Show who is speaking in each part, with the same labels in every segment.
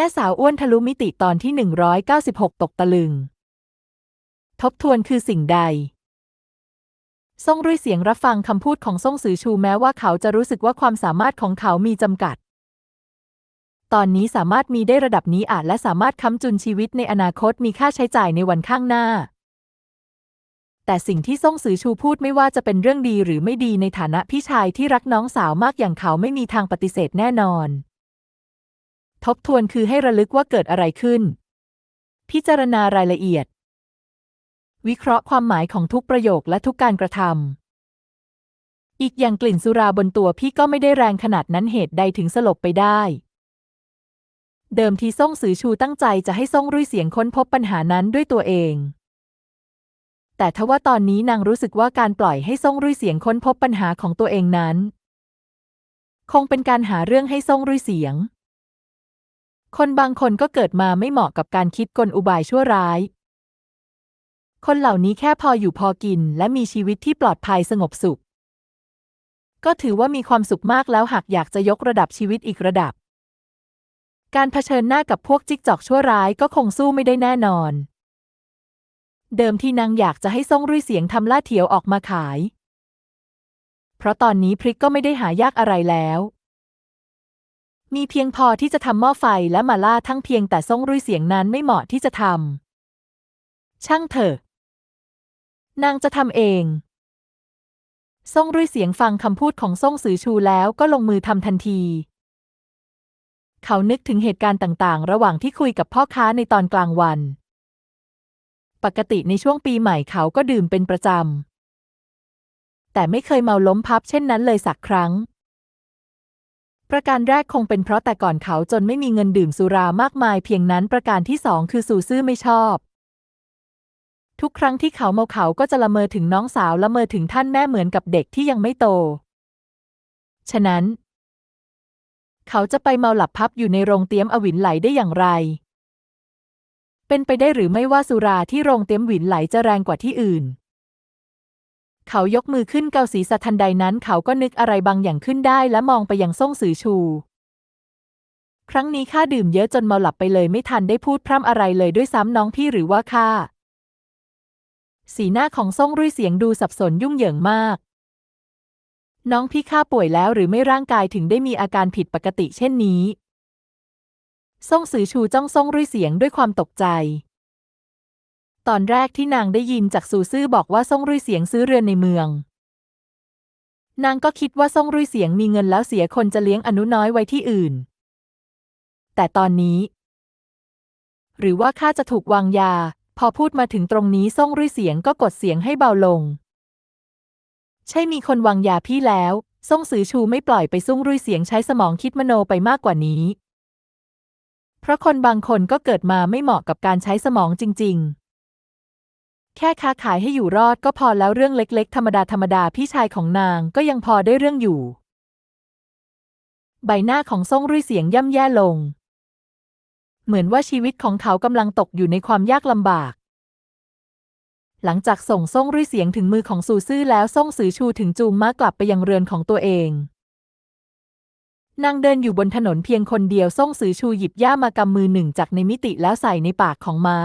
Speaker 1: ม่สาวอ้วนทะลุมิติตอนที่ 196 ตกตะลึง ทบทวนคือสิ่งใด ซ่งรุ่ยเสียงรับฟังคำพูดของซ่งซือชูแม้ว่าเขาจะรู้สึกว่าความสามารถของเขามีจำกัด ตอนนี้สามารถมีได้ระดับนี้อาจและสามารถค้ำจุนชีวิตในอนาคตมีค่าใช้จ่ายในวันข้างหน้า แต่สิ่งที่ซ่งซือชูพูดไม่ว่าจะเป็นเรื่องดีหรือไม่ดีในฐานะพี่ชายที่รักน้องสาวมากอย่างเขาไม่มีทางปฏิเสธแน่นอน ทบทวนคือให้ระลึกว่าเกิดอะไรขึ้น พิจารณารายละเอียด วิเคราะห์ความหมายของทุกประโยคและทุกการกระทำอีกอย่างกลิ่นสุราบนตัวพี่ก็ไม่ได้แรงขนาดนั้นเหตุใดถึงสลบไปได้ เดิมทีซ่งซือชูตั้งใจจะให้ซ่งรุ่ยเสียงค้นพบปัญหานั้นด้วยตัวเอง แต่ทว่าตอนนี้นางรู้สึกว่าการปล่อยให้ซ่งรุ่ยเสียงค้นพบปัญหาของตัวเองนั้น คงเป็นการหาเรื่องให้ซ่งรุ่ยเสียง คนบางคนก็เกิดมาไม่เหมาะกับการคิดกลอุบายชั่วร้าย คนเหล่านี้แค่พออยู่พอกิน และมีชีวิตที่ปลอดภัยสงบสุข ก็ถือว่ามีความสุขมากแล้วหากอยากจะยกระดับชีวิตอีกระดับ การเผชิญหน้ากับพวกจิกจอกชั่วร้ายก็คงสู้ไม่ได้แน่นอน เดิมที่นางอยากจะให้ซ่งรุ่ยเสียงทำล่าเถียวออกมาขาย เพราะตอนนี้พริกก็ไม่ได้หายากอะไรแล้ว มีเพียงพอที่จะทำหม้อไฟและมาล่าทั้งเพียงแต่ซ่งรุ่ยเสียงนั้นไม่เหมาะที่จะทำ ช่างเถอะ นางจะทำเอง ซ่งรุ่ยเสียงฟังคำพูดของซ่งซือชูแล้วก็ลงมือทำทันที เขานึกถึงเหตุการณ์ต่างๆ ระหว่างที่คุยกับพ่อค้าในตอนกลางวัน ปกติในช่วงปีใหม่เขาก็ดื่มเป็นประจำ แต่ไม่เคยเมาล้มพับเช่นนั้นเลยสักครั้ง ประการแรกคงเป็นเพราะแต่ก่อนเขาจนไม่มีเงินดื่มสุรามากมายเพียงนั้นประการที่สองคือสูซื่อไม่ชอบ ทุกครั้งที่เขาเมาเขาก็จะละเมอถึงน้องสาวละเมอถึงท่านแม่เหมือนกับเด็กที่ยังไม่โต ฉะนั้น เขาจะไปเมาหลับพับอยู่ในโรงเตี้ยมอวินไหลได้อย่างไร เป็นไปได้หรือไม่ว่าสุราที่โรงเตี้ยมหวินไหลจะแรงกว่าที่อื่น เขายกมือขึ้นเกาศีรษะทันใดนั้นเขาก็นึกอะไรบางอย่างขึ้นได้และมองไปยังซ่งสือชู ครั้งนี้ข้าดื่มเยอะจนเมาหลับไปเลยไม่ทันได้พูดพร่ำอะไรเลยด้วยซ้ำน้องพี่หรือว่าข้า สีหน้าของซ่งรุ่ยเสียงดูสับสนยุ่งเหยิงมาก น้องพี่ข้าป่วยแล้วหรือไม่ร่างกายถึงได้มีอาการผิดปกติเช่นนี้ซ่งซือชูจ้องซ่งรุ่ยเสียงด้วยความตกใจ ตอนแรกที่นางได้ยินจากซูซื่อบอกว่าซ่งรุ่ยเสียงซื้อเรือนในเมือง นางก็คิดว่าซ่งรุ่ยเสียงมีเงินแล้วเสียคนจะเลี้ยงอนุน้อยไว้ที่อื่น แต่ตอนนี้ หรือว่าข้าจะถูกวางยา พอพูดมาถึงตรงนี้ซ่งรุ่ยเสียงก็กดเสียงให้เบาลง ใช่มีคนวางยาพี่แล้วซ่งซือชูไม่ปล่อยไปซุ่งรุ่ยเสียงใช้สมองคิดมโนไปมากกว่านี้ เพราะคนบางคนก็เกิดมาไม่เหมาะกับการใช้สมองจริง ๆ แค่ค้าขายให้อยู่รอดก็พอแล้วเรื่องเล็กๆ ธรรมดาธรรมดาพี่ชายของนางก็ยังพอได้เรื่องอยู่ ใบหน้าของซ่งรุ่ยเสียงย่ำแย่ลง เหมือนว่าชีวิตของเขากำลังตกอยู่ในความยากลำบาก หลังจากส่งซ่งรุ่ยเสียงถึงมือของซูซื่อแล้วซ่งซือชูถึงจูงม้ากลับไปยังเรือนของตัวเอง นางเดินอยู่บนถนนเพียงคนเดียวซ่งซือชูหยิบย่ามากำมือหนึ่งจากในมิติแล้วใส่ในปากของม้า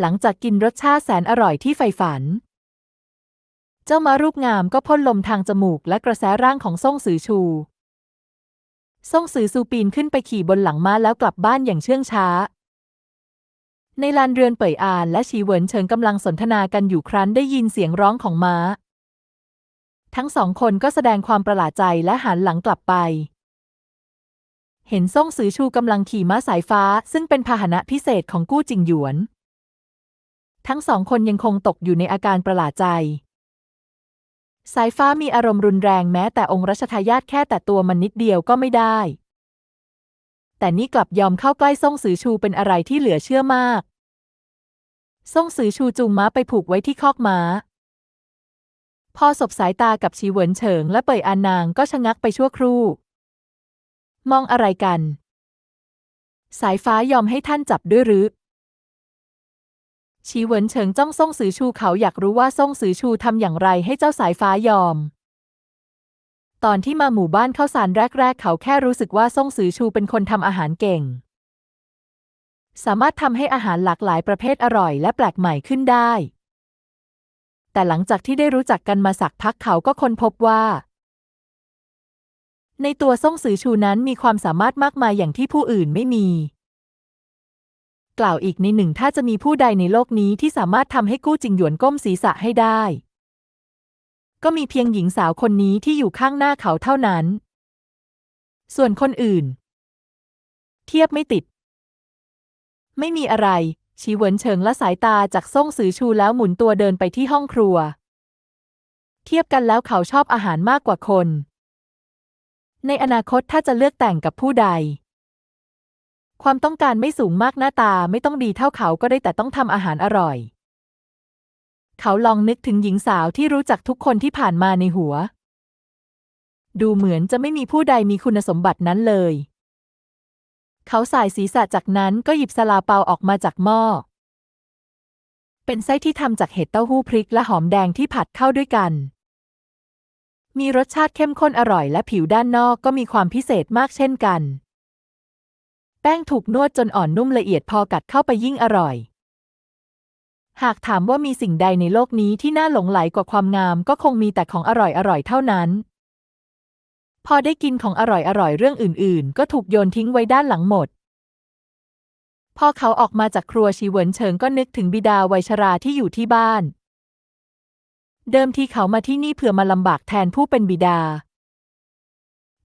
Speaker 1: หลังจากกินรสชาติแสนอร่อยที่ใฝ่ฝัน เจ้าม้ารูปงามก็พ่นลมทางจมูกและกระแสร่างของซ่งซือชูซ่งซือซูปีนขึ้นไปขี่บนหลังม้าแล้วกลับบ้านอย่างเชื่องช้า ในลานเรือนเป่ยอานและชีเหวินเฉิงกำลังสนทนากันอยู่ครั้นได้ยินเสียงร้องของม้า ทั้งสองคนก็แสดงความประหลาดใจและหันหลังกลับไป เห็นซ่งซือชูกำลังขี่ม้าสายฟ้า ซึ่งเป็นพาหนะพิเศษของกู้จิงหยวน ทั้งสองคนยังคงตกอยู่ในอาการประหลาดใจ สายฟ้ามีอารมณ์รุนแรงแม้แต่องค์รัชทายาทแค่แต่ตัวมันนิดเดียวก็ไม่ได้ แต่นี่กลับยอมเข้าใกล้ซ่งซือชูเป็นอะไรที่เหลือเชื่อมากซ่งซือชูจูงม้าไปผูกไว้ที่คอกม้า พอสบสายตากับชีเหวินเฉิงและเป่ยอานางก็ชะงักไปชั่วครู่ มองอะไรกัน สายฟ้ายอมให้ท่านจับด้วยหรือ ชีเหวินเฉิงจ้องซ่งซือชูเขาอยากรู้ว่าซ่งซือชูทำอย่างไรให้เจ้าสายฟ้ายอม ตอนที่มาหมู่บ้านข้าวสารแรก ๆ เขาแค่รู้สึกว่าซ่งซือชูเป็นคนทำอาหารเก่ง สามารถทำให้อาหารหลากหลายประเภทอร่อยและแปลกใหม่ขึ้นได้ แต่หลังจากที่ได้รู้จักกันมาสักพักเขาก็ค้นพบว่า ในตัวซ่งซือชูนั้นมีความสามารถมากมายอย่างที่ผู้อื่นไม่มี กล่าวอีกในหนึ่งถ้าจะมีผู้ใดในโลกนี้ที่สามารถทำให้กู้จิงหยวนก้มศีรษะให้ได้ ก็มีเพียงหญิงสาวคนนี้ที่อยู่ข้างหน้าเขาเท่านั้น ส่วนคนอื่น เทียบไม่ติด ไม่มีอะไรชีเวินเฉิงละสายตาจากซ่งซือชูแล้วหมุนตัวเดินไปที่ห้องครัว เทียบกันแล้วเขาชอบอาหารมากกว่าคน ในอนาคตถ้าจะเลือกแต่งกับผู้ใด ความต้องการไม่สูงมากหน้าตาไม่ต้องดีเท่าเขาก็ได้แต่ต้องทำอาหารอร่อย เขาลองนึกถึงหญิงสาวที่รู้จักทุกคนที่ผ่านมาในหัว ดูเหมือนจะไม่มีผู้ใดมีคุณสมบัตินั้นเลย เขาสายศีรษะจากนั้นก็หยิบซาลาเปาออกมาจากหม้อ เป็นไส้ที่ทำจากเห็ดเต้าหู้พริกและหอมแดงที่ผัดเข้าด้วยกัน มีรสชาติเข้มข้นอร่อยและผิวด้านนอกก็มีความพิเศษมากเช่นกัน แป้งถูกนวดจนอ่อนนุ่มละเอียดพอกัดเข้าไปยิ่งอร่อย หากถามว่ามีสิ่งใดในโลกนี้ที่น่าหลงไหลกว่าความงามก็คงมีแต่ของอร่อยอร่อยเท่านั้น พอได้กินของอร่อยอร่อยเรื่องอื่น ๆ ก็ถูกโยนทิ้งไว้ด้านหลังหมด พอเขาออกมาจากครัวชีเวินเฉิงก็นึกถึงบิดาวัยชราที่อยู่ที่บ้าน เดิมทีเขามาที่นี่เพื่อมาลำบากแทนผู้เป็นบิดา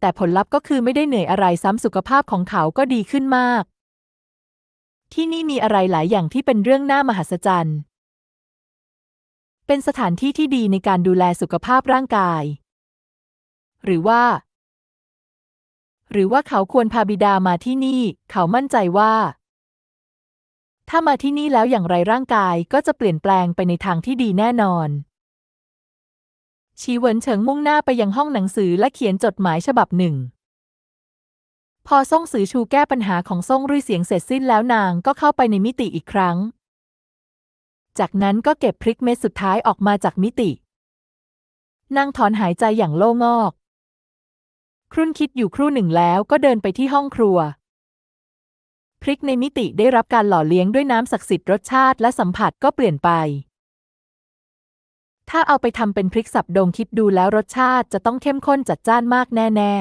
Speaker 1: แต่ผลลัพธ์ก็คือไม่ได้เหนื่อยอะไรซ้ำสุขภาพของเขาก็ดีขึ้นมาก ที่นี่มีอะไรหลายอย่างที่เป็นเรื่องน่ามหัศจรรย์ เป็นสถานที่ที่ดีในการดูแลสุขภาพร่างกาย หรือว่า หรือว่าเขาควรพาบิดามาที่นี่ เขามั่นใจว่า ถ้ามาที่นี่แล้วอย่างไรร่างกายก็จะเปลี่ยนแปลงไปในทางที่ดีแน่นอน ชีเหวินเฉิงมุ่งหน้าไปยังห้องหนังสือและเขียนจดหมายฉบับหนึ่ง พอซ่งซือชูแก้ปัญหาของซ่งรุ่ยเสียงเสร็จสิ้นแล้วนางก็เข้าไปในมิติอีกครั้ง จากนั้นก็เก็บพริกเม็ดสุดท้ายออกมาจากมิติ นางถอนหายใจอย่างโล่งอก ครุ่นคิดอยู่ครู่หนึ่งแล้วก็เดินไปที่ห้องครัว พริกในมิติได้รับการหล่อเลี้ยงด้วยน้ำศักดิ์สิทธิ์รสชาติและสัมผัสก็เปลี่ยนไป ถ้าเอาไปทำเป็นพริกสับดงคิดดูแล้วรสชาติจะต้องเข้มข้นจัดจ้านมากแน่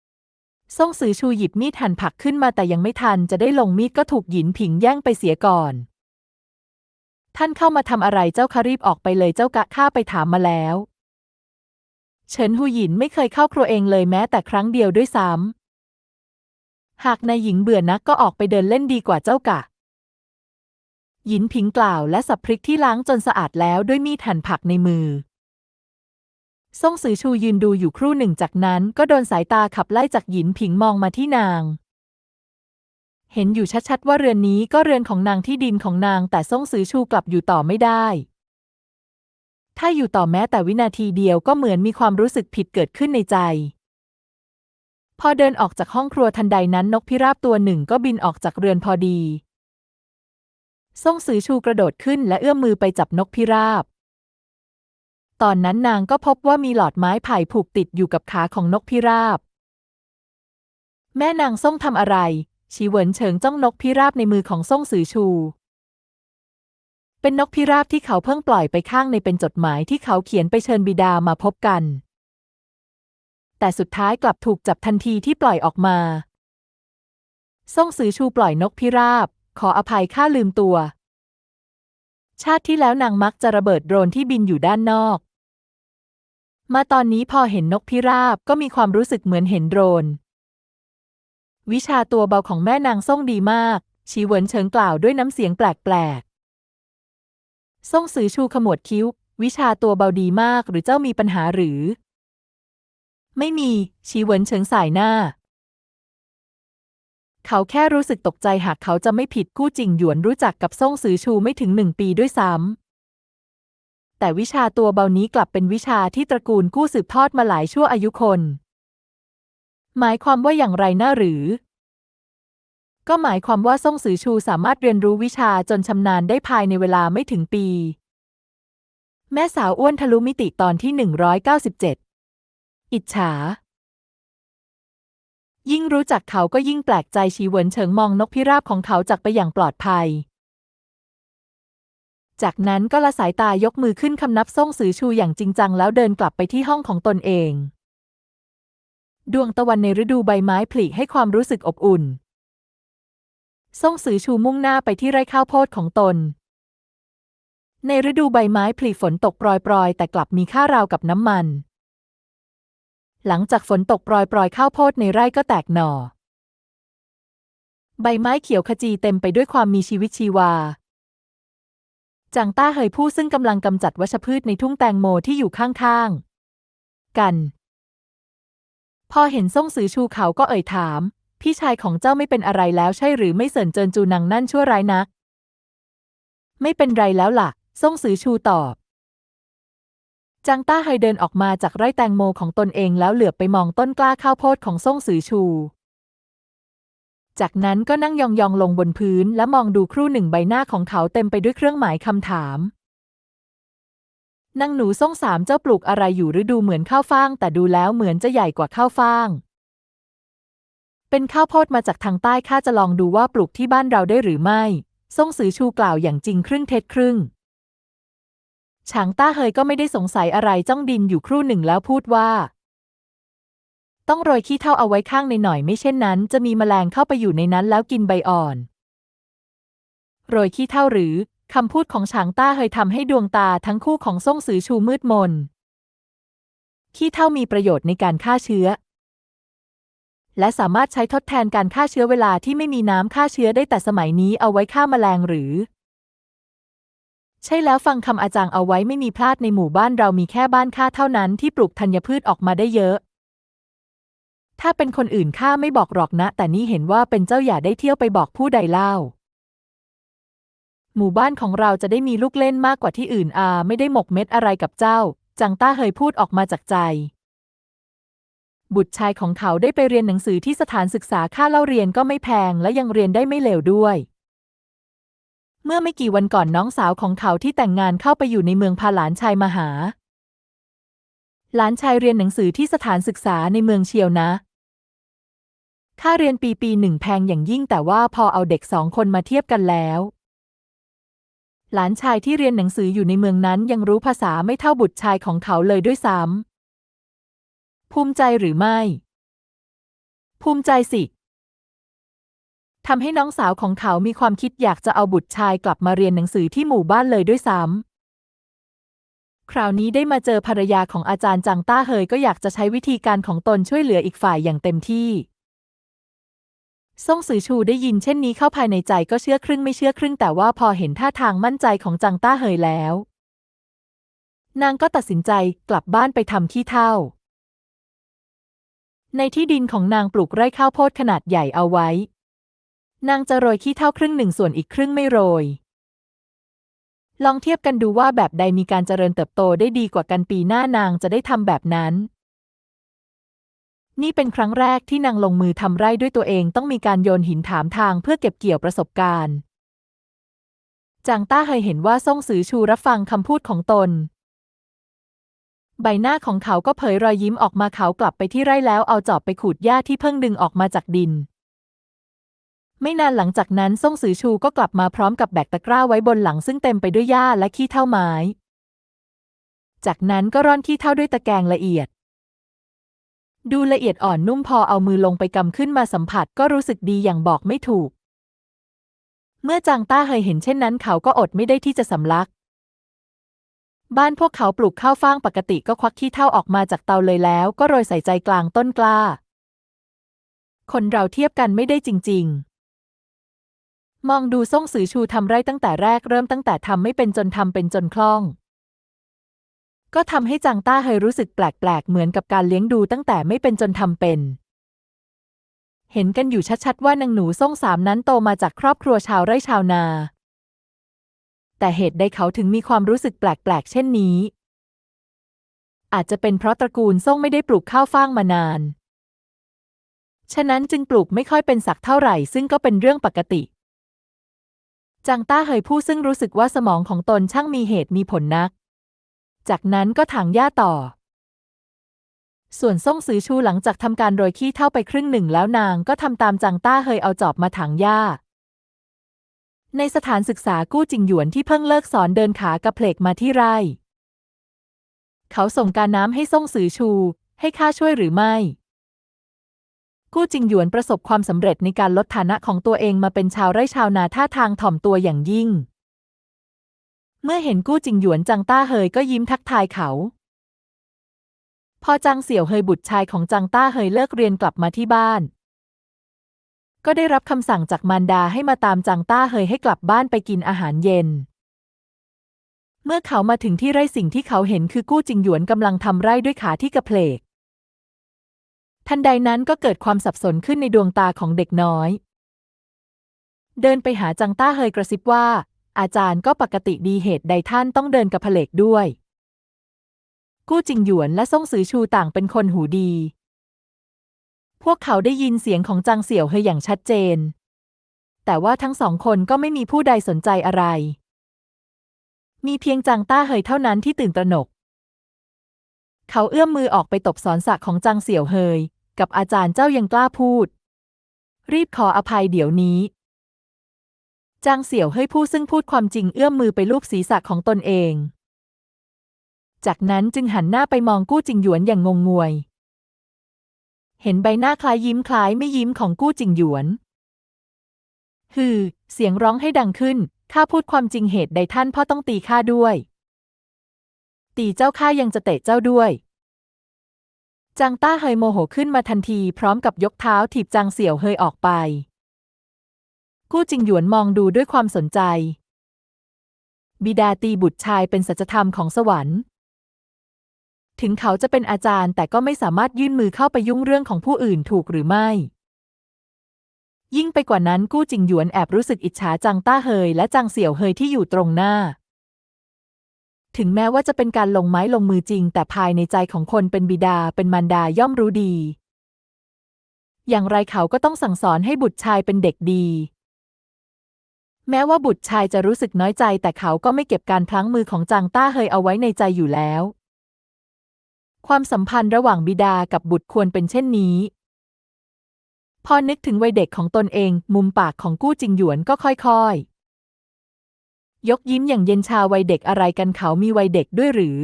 Speaker 1: ๆซ่งซือชูหยิบมีดหั่นผักขึ้นมาแต่ยังไม่ทันจะได้ลงมีดก็ถูกหยินผิงแย่งไปเสียก่อน ท่านเข้ามาทำอะไรเจ้าคารีบออกไปเลยเจ้ากะข้าไปถามมาแล้วเฉินหูหยินไม่เคยเข้าครัวเองเลยแม้แต่ครั้งเดียวด้วยซ้ำหากนายหญิงเบื่อนักก็ออกไปเดินเล่นดีกว่าเจ้ากะ หยินผิงกล่าวและสับพริกที่ล้างจนสะอาดแล้วด้วยมีดหั่นผักในมือซ่งซือชูยืนดูอยู่ครู่หนึ่งจากนั้นก็โดนสายตาขับไล่จากหยินผิงมองมาที่นาง เห็นอยู่ชัดๆว่าเรือนนี้ก็เรือนของนางที่ดินของนาง แต่ซ่งซือชูกลับอยู่ต่อไม่ได้ ถ้าอยู่ต่อแม้แต่วินาทีเดียวก็เหมือนมีความรู้สึกผิดเกิดขึ้นในใจ พอเดินออกจากห้องครัวทันใดนั้นนกพิราบตัวหนึ่งก็บินออกจากเรือนพอดี ซ่งซือชูกระโดดขึ้นและเอื้อมมือไปจับนกพิราบ ตอนนั้นนางก็พบว่ามีหลอดไม้ไผ่ผูกติดอยู่กับขาของนกพิราบ แม่นางซ่งทำอะไร ชีเหวินเฉิงจ้องนกพิราบในมือของซ่งซือชู เป็นนกพิราบที่เขาเพิ่งปล่อยไปข้างในเป็นจดหมายที่เขาเขียนไปเชิญบิดามาพบกัน แต่สุดท้ายกลับถูกจับทันทีที่ปล่อยออกมา ซ่งซือชูปล่อยนกพิราบ ขออภัยข้าลืมตัว ชาติที่แล้วนางมักจะระเบิดโดรนที่บินอยู่ด้านนอก มาตอนนี้พอเห็นนกพิราบก็มีความรู้สึกเหมือนเห็นโดรน วิชาตัวเบาของแม่นางซ่งดีมาก ชีเวินเฉิงกล่าวด้วยน้ำเสียงแปลกๆซ่งซือชูขมวดคิ้ว วิชาตัวเบาดีมากหรือเจ้ามีปัญหาหรือ ไม่มี ชีเวินเฉิงสายหน้า เขาแค่รู้สึกตกใจหากเขาจะไม่ผิดกู้จริงหยวนรู้จักกับซ่งซือชูไม่ถึงหนึ่งปีด้วยซ้ำ แต่วิชาตัวเบานี้กลับเป็นวิชาที่ตระกูลกู้สืบทอดมาหลายชั่วอายุคน หมายความว่าอย่างไรน่าหรือ ก็หมายความว่าซ่งซือชูสามารถเรียนรู้วิชาจนชำนาญได้ภายในเวลาไม่ถึงปี แม่สาวอ้วนทะลุมิติตอนที่ 197 อิจฉา ยิ่งรู้จักเขาก็ยิ่งแปลกใจชีเวินเฉิงมองนกพิราบของเขาจากไปอย่างปลอดภัย จากนั้นก็ละสายตายกมือขึ้นคำนับส่งสือชูอย่างจริงจังแล้วเดินกลับไปที่ห้องของตนเอง ดวงตะวันในฤดูใบไม้ผลิให้ความรู้สึกอบอุ่นส่งสือชูมุ่งหน้าไปที่ไร่ข้าวโพดของตน ในฤดูใบไม้ผลิฝนตกปรอยๆ แต่กลับมีค่าราวกับน้ำมัน หลังจากฝนตกปรอยๆข้าวโพดในไร่ก็แตกหน่อ ใบไม้เขียวขจีเต็มไปด้วยความมีชีวิตชีวาจางต้าเหยผู้ซึ่งกำลังกำจัดวัชพืชในทุ่งแตงโมที่อยู่ข้างๆ กัน พอเห็นส่งสือชูเขาก็เอ่ยถาม พี่ชายของเจ้าไม่เป็นอะไรแล้วใช่หรือไม่เสินเจินจูนังนั่นชั่วร้ายนัก ไม่เป็นไรแล้วล่ะส่งสือชูตอบ จางต้าเฮเดินออกมาจากไร่แตงโมของตนเองแล้วเหลือบไปมองต้นกล้าข้าวโพดของส่งสือชู จากนั้นก็นั่งยองๆลงบนพื้นและมองดูครู่หนึ่งใบหน้าของเขาเต็มไปด้วยเครื่องหมายคำถามนางหนูส่งสามเจ้าปลูกอะไรอยู่หรือดูเหมือนข้าวฟ่าง แต่ดูแล้วเหมือนจะใหญ่กว่าข้าวฟ่าง เป็นข้าวโพดมาจากทางใต้ข้าจะลองดูว่าปลูกที่บ้านเราได้หรือไม่ส่งสือชูกล่าวอย่างจริงครึ่งเท็จครึ่ง ฉางต้าเฮยก็ไม่ได้สงสัยอะไรจ้องดินอยู่ครู่หนึ่งแล้วพูดว่า ต้องโรยขี้เถ้าเอาไว้ข้างในหน่อยไม่เช่นนั้น จะมีแมลงเข้าไปอยู่ในนั้นแล้วกินใบอ่อน โรยขี้เถ้าหรือคำพูดของฉางต้าเฮยทำให้ดวงตาทั้งคู่ของส่งสือชูมืดมนขี้เถ้ามีประโยชน์ในการฆ่าเชื้อ และสามารถใช้ทดแทนการฆ่าเชื้อเวลาที่ไม่มีน้ำฆ่าเชื้อได้แต่สมัยนี้เอาไว้ฆ่าแมลงหรือ ใช่แล้วฟังคำอาจารย์เอาไว้ไม่มีพลาดในหมู่บ้านเรามีแค่บ้านข้าเท่านั้นที่ปลูกธัญพืชออกมาได้เยอะ ถ้าเป็นคนอื่นข้าไม่บอกหรอกนะ แต่นี่เห็นว่าเป็นเจ้าอย่าได้เที่ยวไปบอกผู้ใดเล่า หมู่บ้านของเราจะได้มีลูกเล่นมากกว่าที่อื่นอาไม่ได้หมกเม็ดอะไรกับเจ้า จังต้าเฮยพูดออกมาจากใจ บุตรชายของเขาได้ไปเรียนหนังสือที่สถานศึกษาค่าเล่าเรียนก็ไม่แพงและยังเรียนได้ไม่เลวด้วย เมื่อไม่กี่วันก่อนน้องสาวของเขาที่แต่งงานเข้าไปอยู่ในเมืองพาหลานชายมาหา หลานชายเรียนหนังสือที่สถานศึกษาในเมืองเชียวนะ ค่าเรียนปีปีหนึ่งแพงอย่างยิ่งแต่ว่าพอเอาเด็กสองคนมาเทียบกันแล้ว หลานชายที่เรียนหนังสืออยู่ในเมืองนั้นยังรู้ภาษาไม่เท่าบุตรชายของเขาเลยด้วยซ้ำภูมิใจหรือไม่ ภูมิใจสิ ทำให้น้องสาวของเขามีความคิดอยากจะเอาบุตรชายกลับมาเรียนหนังสือที่หมู่บ้านเลยด้วยซ้ำ คราวนี้ได้มาเจอภรรยาของอาจารย์จังต้าเฮยก็อยากจะใช้วิธีการของตนช่วยเหลืออีกฝ่ายอย่างเต็มที่ซ่งสือชูได้ยินเช่นนี้เข้าภายในใจก็เชื่อครึ่งไม่เชื่อครึ่งแต่ว่าพอเห็นท่าทางมั่นใจของจังต้าเฮยแล้ว นางก็ตัดสินใจกลับบ้านไปทำขี้เท่า ในที่ดินของนางปลูกไร่ข้าวโพดขนาดใหญ่เอาไว้ นางจะโรยขี้เท่าครึ่งหนึ่งส่วนอีกครึ่งไม่โรย ลองเทียบกันดูว่าแบบใดมีการเจริญเติบโตได้ดีกว่ากันปีหน้านางจะได้ทำแบบนั้น นี่เป็นครั้งแรกที่นางลงมือทำไร่ด้วยตัวเองต้องมีการโยนหินถามทางเพื่อเก็บเกี่ยวประสบการณ์จางต้าเฮยเห็นว่าซ่งสือชูรับฟังคำพูดของตน ใบหน้าของเขาก็เผยรอยยิ้มออกมาเขากลับไปที่ไร่แล้วเอาจอบไปขูดหญ้าที่เพิ่งดึงออกมาจากดิน ไม่นานหลังจากนั้นซ่งสือชูก็กลับมาพร้อมกับแบกตะกร้าไว้บนหลังซึ่งเต็มไปด้วยหญ้าและขี้เท่าไม้ จากนั้นก็ร่อนขี้เท่าด้วยตะแกรงละเอียด ดูละเอียดอ่อนนุ่มพอเอามือลงไปกำขึ้นมาสัมผัสก็รู้สึกดีอย่างบอกไม่ถูก เมื่อจางต้าเฮยเห็นเช่นนั้นเขาก็อดไม่ได้ที่จะสำลัก บ้านพวกเขาปลูกข้าวฟ่างปกติก็ควักขี้เท่าออกมาจากเตาเลยแล้ว ก็โรยใส่ใจกลางต้นกล้า คนเราเทียบกันไม่ได้จริง ๆ มองดูส่งสือชูทำไร่ตั้งแต่แรกเริ่มตั้งแต่ทำไม่เป็นจนทำเป็นจนคล่อง ก็ทำให้จางต้าเฮยรู้สึกแปลกๆ เหมือนกับการเลี้ยงดูตั้งแต่ไม่เป็นจนทำเป็น เห็นกันอยู่ชัดๆว่านางหนูส่งสามนั้นโตมาจากครอบครัวชาวไร่ชาวนา แต่เหตุใดเขาถึงมีความรู้สึกแปลกๆ เช่นนี้ อาจจะเป็นเพราะตระกูลส่งไม่ได้ปลูกข้าวฟ่างมานาน ฉะนั้นจึงปลูกไม่ค่อยเป็นสักเท่าไหร่ซึ่งก็เป็นเรื่องปกติ จางต้าเฮยผู้ซึ่งรู้สึกว่าสมองของตนช่างมีเหตุมีผลนัก จากนั้นก็ถางหญ้าต่อ ส่วนซ่งซือชูหลังจากทำการโรยขี้เท่าไปครึ่งหนึ่งแล้วนางก็ทำตามจังต้าเฮยเอาจอบมาถางหญ้า ในสถานศึกษากู้จิงหยวนที่เพิ่งเลิกสอนเดินขากระเพลกมาที่ไร่ เขาส่งการน้ำให้ซ่งซือชู ให้ข้าช่วยหรือไม่ กู้จิงหยวนประสบความสำเร็จในการลดฐานะของตัวเองมาเป็นชาวไร่ชาวนาท่าทางถ่อมตัวอย่างยิ่ง เมื่อเห็นกู้จิงหยวนจังต้าเฮยก็ยิ้มทักทายเขา พอจังเสี่ยวเฮยบุตรชายของจังต้าเฮยเลิกเรียนกลับมาที่บ้าน ก็ได้รับคำสั่งจากมารดาให้มาตามจังต้าเฮยให้กลับบ้านไปกินอาหารเย็นเมื่อเขามาถึงที่ไร่สิ่งที่เขาเห็นคือกู้จิงหยวนกำลังทำไร่ด้วยขาที่กระเพลก ทันใดนั้นก็เกิดความสับสนขึ้นในดวงตาของเด็กน้อย เดินไปหาจังต้าเฮยกระซิบว่า อาจารย์ก็ปกติดีเหตุใดท่านต้องเดินกระเพลกด้วย กู้จิงหยวนและซ่งซือชูต่างเป็นคนหูดี พวกเขาได้ยินเสียงของจังเสี่ยวเฮยอย่างชัดเจน แต่ว่าทั้งสองคนก็ไม่มีผู้ใดสนใจอะไร มีเพียงจังต้าเฮยเท่านั้นที่ตื่นตระหนกเขาเอื้อมมือออกไปตบสอนสักของจังเสี่ยวเฮย กับอาจารย์เจ้ายังกล้าพูด รีบขออภัยเดี๋ยวนี้ จางเสี่ยวเฮยผู้ซึ่งพูดความจริงเอื้อมมือไปลูบศีรษะของตนเอง จากนั้นจึงหันหน้าไปมองกู้จิงหยวนอย่างงงงวย เห็นใบหน้าคล้ายยิ้มคล้ายไม่ยิ้มของกู้จิงหยวนฮือ เสียงร้องให้ดังขึ้น ข้าพูดความจริงเหตุใดท่านพ่อต้องตีข้าด้วย ตีเจ้าข้ายังจะเตะเจ้าด้วย จางต้าเฮยโมโหขึ้นมาทันทีพร้อมกับยกเท้าถีบจางเสี่ยวเฮยออกไป กู้จิงหยวนมองดูด้วยความสนใจ บิดาตีบุตรชายเป็นสัจธรรมของสวรรค์ ถึงเขาจะเป็นอาจารย์แต่ก็ไม่สามารถยื่นมือเข้าไปยุ่งเรื่องของผู้อื่นถูกหรือไม่ ยิ่งไปกว่านั้นกู้จิงหยวนแอบรู้สึกอิจฉาจังต้าเฮยและจังเสี่ยวเฮยที่อยู่ตรงหน้า ถึงแม้ว่าจะเป็นการลงไม้ลงมือจริง แต่ภายในใจของคนเป็นบิดาเป็นมารดาย่อมรู้ดี อย่างไรเขาก็ต้องสั่งสอนให้บุตรชายเป็นเด็กดี แม้ว่าบุตรชายจะรู้สึกน้อยใจ แต่เขาก็ไม่เก็บการพลั้งมือของจางต้าเฮยเอาไว้ในใจอยู่แล้ว ความสัมพันธ์ระหว่างบิดากับบุตรควรเป็นเช่นนี้ พอนึกถึงวัยเด็กของตนเอง มุมปากของกู้จิงหยวนก็ค่อยๆ ยกยิ้มอย่างเย็นชาวัยเด็กอะไรกันเขามีวัยเด็กด้วยหรือ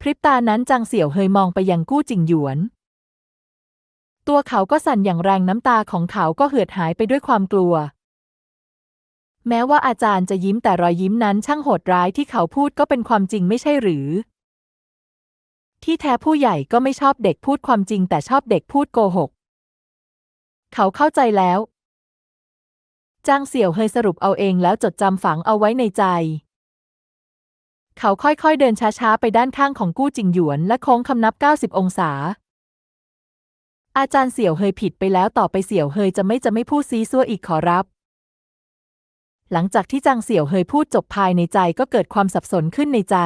Speaker 1: พริบตานั้นจางเสี่ยวเฮยมองไปยังกู้จิงหยวน ตัวเขาก็สั่นอย่างแรงน้ำตาของเขาก็เหือดหายไปด้วยความกลัว แม้ว่าอาจารย์จะยิ้มแต่รอยยิ้มนั้นช่างโหดร้ายที่เขาพูดก็เป็นความจริงไม่ใช่หรือ ที่แท้ผู้ใหญ่ก็ไม่ชอบเด็กพูดความจริงแต่ชอบเด็กพูดโกหก เขาเข้าใจแล้ว จางเสี่ยวเฮยสรุปเอาเองแล้วจดจำฝังเอาไว้ในใจ เขาค่อยๆเดินช้าๆ ไปด้านข้างของกู้จิงหยวนและโค้งคำนับ 90 องศา อาจารย์เสี่ยวเฮยผิดไปแล้วต่อไปเสี่ยวเฮยจะไม่จะไม่พูดซีซัวอีกขอรับ หลังจากที่จางเสี่ยวเฮยพูดจบภายในใจก็เกิดความสับสนขึ้นในใจ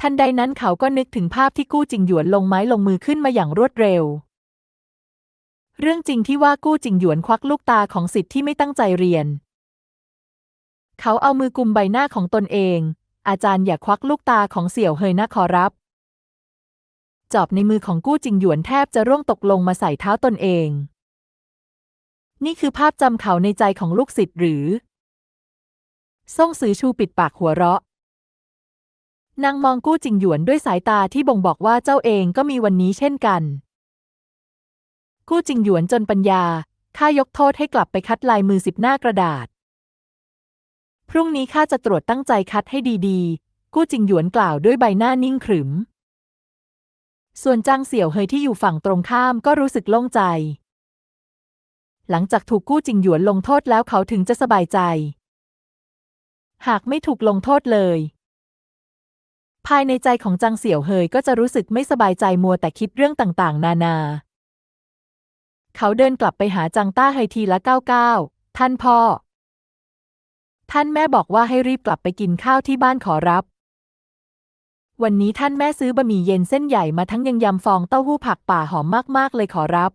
Speaker 1: ทันใดนั้นเขาก็นึกถึงภาพที่กู้จิงหยวนลงไม้ลงมือขึ้นมาอย่างรวดเร็ว เรื่องจริงที่ว่ากู้จิงหยวนควักลูกตาของสิทธิ์ที่ไม่ตั้งใจเรียน เขาเอามือกุมใบหน้าของตนเอง อาจารย์อย่าควักลูกตาของเสี่ยวเฮยนะขอรับ จอบในมือของกู้จิงหยวนแทบจะร่วงตกลงมาใส่เท้าตนเอง นี่คือภาพจำเขาในใจของลูกศิษย์หรือซ่งซือชูปิดปากหัวเราะ นางมองกู้จิงหยวนด้วยสายตาที่บ่งบอกว่าเจ้าเองก็มีวันนี้เช่นกัน กู้จิงหยวนจนปัญญา ข้ายกโทษให้กลับไปคัดลายมือสิบหน้ากระดาษ พรุ่งนี้ข้าจะตรวจตั้งใจคัดให้ดีๆ กู้จิงหยวนกล่าวด้วยใบหน้านิ่งขรึม ส่วนจางเสี่ยวเฮยที่อยู่ฝั่งตรงข้ามก็รู้สึกโล่งใจ หลังจากถูกกู้จิงหยวนลงโทษแล้วเขาถึงจะสบายใจ หากไม่ถูกลงโทษเลย ภายในใจของจางเสี่ยวเฮยก็จะรู้สึกไม่สบายใจมัวแต่คิดเรื่องต่างๆ นานา เขาเดินกลับไปหาจังต้าเฮทีละก้าวก้าท่านพ่อ ท่านแม่บอกว่าให้รีบกลับไปกินข้าวที่บ้านขอรับ วันนี้ท่านแม่ซื้อบะหมี่เย็นเส้นใหญ่มาทั้งยังยำฟองเต้าหู้ผักป่าหอมมากๆเลยขอรับ